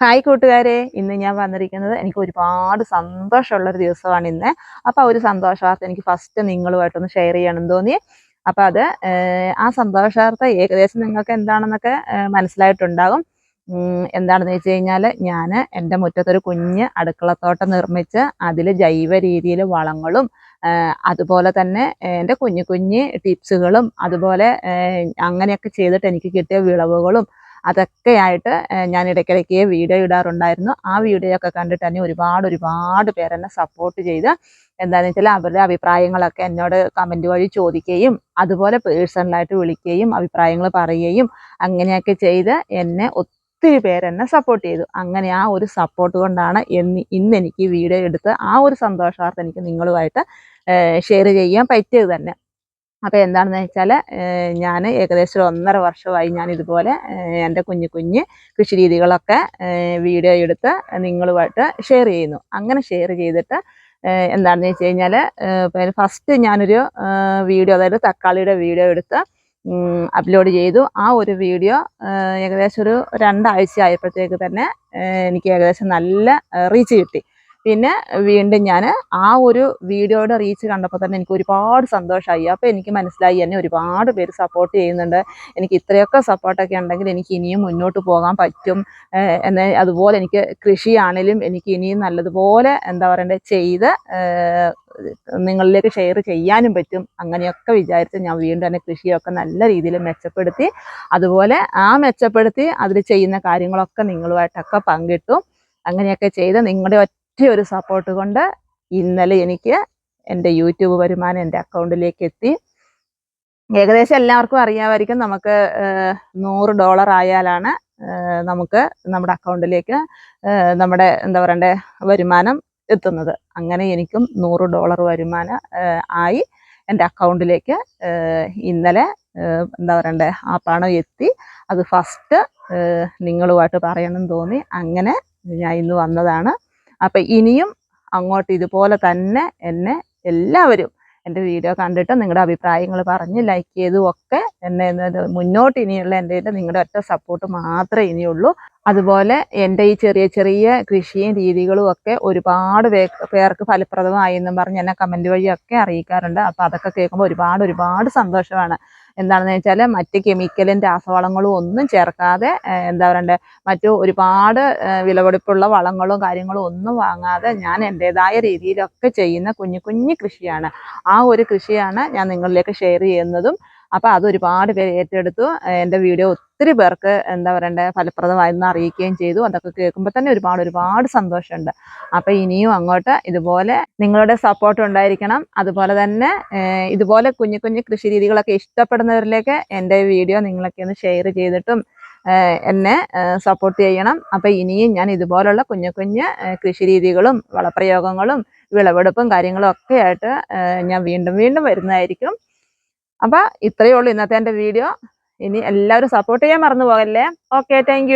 Hi കൂട്ടുകാരെ ഇന്ന് ഞാൻ വന്നിരിക്കുന്നത് എനിക്ക് ഒരുപാട് സന്തോഷമുള്ള ഒരു ദിവസമാണ് ഇന്ന്. അപ്പോൾ ഒരു സന്തോഷവാർത്ത എനിക്ക് ഫസ്റ്റ് നിങ്ങളുമായിട്ടൊന്ന് ഷെയർ ചെയ്യണം എന്ന് തോന്നി. അപ്പോൾ അത് ആ സന്തോഷവാർത്ത ഏകദേശം നിങ്ങൾക്ക് എന്താണെന്നൊക്കെ മനസ്സിലായിട്ടുണ്ടാകും. എന്താണെന്ന് വെച്ച് കഴിഞ്ഞാൽ ഞാൻ എന്റെ മുറ്റത്തൊരു കുഞ്ഞ് അടുക്കളത്തോട്ടം നിർമ്മിച്ച് അതിൽ ജൈവ രീതിയിൽ വളങ്ങളും അതുപോലെ തന്നെ എന്റെ കുഞ്ഞു കുഞ്ഞ് ടിപ്സുകളും അതുപോലെ അങ്ങനെയൊക്കെ ചെയ്തിട്ട് എനിക്ക് കിട്ടിയ വിളവുകളും അതൊക്കെയായിട്ട് ഞാൻ ഇടയ്ക്കിടയ്ക്ക് വീഡിയോ ഇടാറുണ്ടായിരുന്നു. ആ വീഡിയോ ഒക്കെ കണ്ടിട്ട് തന്നെ ഒരുപാട് ഒരുപാട് പേരെന്നെ സപ്പോർട്ട് ചെയ്ത് എന്താണെന്ന് വെച്ചാൽ അവരുടെ അഭിപ്രായങ്ങളൊക്കെ എന്നോട് കമന്റ് വഴി ചോദിക്കുകയും അതുപോലെ പേഴ്സണലായിട്ട് വിളിക്കുകയും അഭിപ്രായങ്ങൾ പറയുകയും അങ്ങനെയൊക്കെ ചെയ്ത് എന്നെ ഒത്തിരി പേരെന്നെ സപ്പോർട്ട് ചെയ്തു. അങ്ങനെ ആ ഒരു സപ്പോർട്ട് കൊണ്ടാണ് എന്ന് ഇന്ന് എനിക്ക് വീഡിയോ എടുത്ത് ആ ഒരു സന്തോഷാർത്ഥം എനിക്ക് നിങ്ങളുമായിട്ട് ഷെയർ ചെയ്യാൻ പറ്റിയത് തന്നെ. അപ്പോൾ എന്താണെന്ന് വെച്ചാൽ ഞാൻ ഏകദേശം ഒന്നര വർഷമായി ഞാൻ ഇതുപോലെ എന്റെ കുഞ്ഞു കുഞ്ഞ് കൃഷി രീതികളൊക്കെ വീഡിയോ എടുത്ത് നിങ്ങളുമായിട്ട് ഷെയർ ചെയ്യുന്നു. അങ്ങനെ ഷെയർ ചെയ്തിട്ട് എന്താണെന്ന് വെച്ച് കഴിഞ്ഞാൽ പിന്നെ ഫസ്റ്റ് ഞാനൊരു വീഡിയോ അതായത് തക്കാളിയുടെ വീഡിയോ എടുത്ത് അപ്ലോഡ് ചെയ്തു. ആ ഒരു വീഡിയോ ഏകദേശം ഒരു രണ്ടാഴ്ച ആയപ്പോഴത്തേക്ക് തന്നെ എനിക്ക് ഏകദേശം നല്ല റീച്ച് കിട്ടി. പിന്നെ വീണ്ടും ഞാൻ ആ ഒരു വീഡിയോയുടെ റീച്ച് കണ്ടപ്പോൾ തന്നെ എനിക്ക് ഒരുപാട് സന്തോഷമായി അപ്പോൾ എനിക്ക് മനസ്സിലായി എന്നെ ഒരുപാട് പേര് സപ്പോർട്ട് ചെയ്യുന്നുണ്ട്. എനിക്ക് ഇത്രയൊക്കെ സപ്പോർട്ടൊക്കെ ഉണ്ടെങ്കിൽ എനിക്ക് ഇനിയും മുന്നോട്ട് പോകാൻ പറ്റും. എന്ന അതുപോലെ എനിക്ക് കൃഷിയാണേലും എനിക്ക് ഇനിയും നല്ലതുപോലെ എന്താ പറയണ്ടേ ചെയ്ത് നിങ്ങളിലേക്ക് ഷെയർ ചെയ്യാനും പറ്റും. അങ്ങനെയൊക്കെ വിചാരിച്ച് ഞാൻ വീണ്ടും തന്നെ കൃഷിയൊക്കെ നല്ല രീതിയിൽ മെച്ചപ്പെടുത്തി അതുപോലെ ആ മെച്ചപ്പെടുത്തി അതിൽ ചെയ്യുന്ന കാര്യങ്ങളൊക്കെ നിങ്ങളുമായിട്ടൊക്കെ പങ്കിട്ടു. അങ്ങനെയൊക്കെ ചെയ്ത് നിങ്ങളുടെ ഒറ്റ ഒരു സപ്പോർട്ട് കൊണ്ട് ഇന്നലെ എനിക്ക് എന്റെ യൂട്യൂബ് വരുമാനം എന്റെ അക്കൗണ്ടിലേക്ക് എത്തി. ഏകദേശം എല്ലാവർക്കും അറിയാമായിരിക്കും നമുക്ക് നൂറ് ഡോളർ ആയാലാണ് നമുക്ക് നമ്മുടെ അക്കൗണ്ടിലേക്ക് നമ്മുടെ എന്താ പറയണ്ടേ വരുമാനം എത്തുന്നത്. അങ്ങനെ എനിക്കും നൂറ് ഡോളർ വരുമാനം ആയി എന്റെ അക്കൗണ്ടിലേക്ക് ഇന്നലെ എന്താ പറയണ്ടേ ആ പണം എത്തി. അത് ഫസ്റ്റ് നിങ്ങളുമായിട്ട് പറയണം തോന്നി. അങ്ങനെ ഞാൻ ഇന്ന് വന്നതാണ്. അപ്പം ഇനിയും അങ്ങോട്ട് ഇതുപോലെ തന്നെ എന്നെ എല്ലാവരും എന്റെ വീഡിയോ കണ്ടിട്ട് നിങ്ങളുടെ അഭിപ്രായങ്ങൾ പറഞ്ഞ് ലൈക്ക് ചെയ്തും ഒക്കെ എന്നെ മുന്നോട്ട് ഇനിയുള്ള എന്റെ നിങ്ങളുടെ ഒറ്റ സപ്പോർട്ട് മാത്രമേ ഇനിയുള്ളൂ. അതുപോലെ എന്റെ ഈ ചെറിയ ചെറിയ കൃഷിയും രീതികളും ഒക്കെ ഒരുപാട് പേർക്ക് ഫലപ്രദമായി എന്നും പറഞ്ഞ് എന്നെ കമന്റ് വഴിയൊക്കെ അറിയിക്കാറുണ്ട്. അപ്പോൾ അതൊക്കെ കേൾക്കുമ്പോൾ ഒരുപാട് ഒരുപാട് സന്തോഷമാണ്. എന്താണെന്ന് വെച്ചാൽ മറ്റ് കെമിക്കലും രാസവളങ്ങളും ഒന്നും ചേർക്കാതെ എന്താ പറയണ്ടേ മറ്റു ഒരുപാട് വിലപിടിപ്പുള്ള വളങ്ങളും കാര്യങ്ങളും ഒന്നും വാങ്ങാതെ ഞാൻ എന്റെതായ രീതിയിലൊക്കെ ചെയ്യുന്ന കുഞ്ഞു കുഞ്ഞു കൃഷിയാണ്. ആ ഒരു കൃഷിയാണ് ഞാൻ നിങ്ങളിലേക്ക് ഷെയർ ചെയ്യുന്നതും. അപ്പോൾ അത് ഒരുപാട് പേര് ഏറ്റെടുത്തു. എന്റെ വീഡിയോ ഒത്തിരി പേർക്ക് എന്താ പറയണ്ടേ ഫലപ്രദമായിരുന്നു അറിയിക്കുകയും ചെയ്തു. അതൊക്കെ കേൾക്കുമ്പോൾ തന്നെ ഒരുപാട് ഒരുപാട് സന്തോഷമുണ്ട്. അപ്പോൾ ഇനിയും അങ്ങോട്ട് ഇതുപോലെ നിങ്ങളുടെ സപ്പോർട്ട് ഉണ്ടായിരിക്കണം. അതുപോലെ തന്നെ ഇതുപോലെ കുഞ്ഞു കുഞ്ഞു കൃഷി രീതികളൊക്കെ ഇഷ്ടപ്പെടുന്നവരിലേക്ക് എന്റെ വീഡിയോ നിങ്ങളൊക്കെ ഒന്ന് ഷെയർ ചെയ്തിട്ടും എന്നെ സപ്പോർട്ട് ചെയ്യണം. അപ്പോൾ ഇനിയും ഞാൻ ഇതുപോലുള്ള കുഞ്ഞു കുഞ്ഞു കൃഷി രീതികളും വളപ്രയോഗങ്ങളും വിളവെടുപ്പും കാര്യങ്ങളും ഒക്കെ ആയിട്ട് ഞാൻ വീണ്ടും വീണ്ടും വരുന്നതായിരിക്കും. അപ്പോൾ ഇത്രയേ ഉള്ളൂ ഇന്നത്തെ എന്റെ വീഡിയോ. ഇനി എല്ലാവരും സപ്പോർട്ട് ചെയ്യാൻ മറന്നു പോകല്ലേ ഓക്കെ താങ്ക്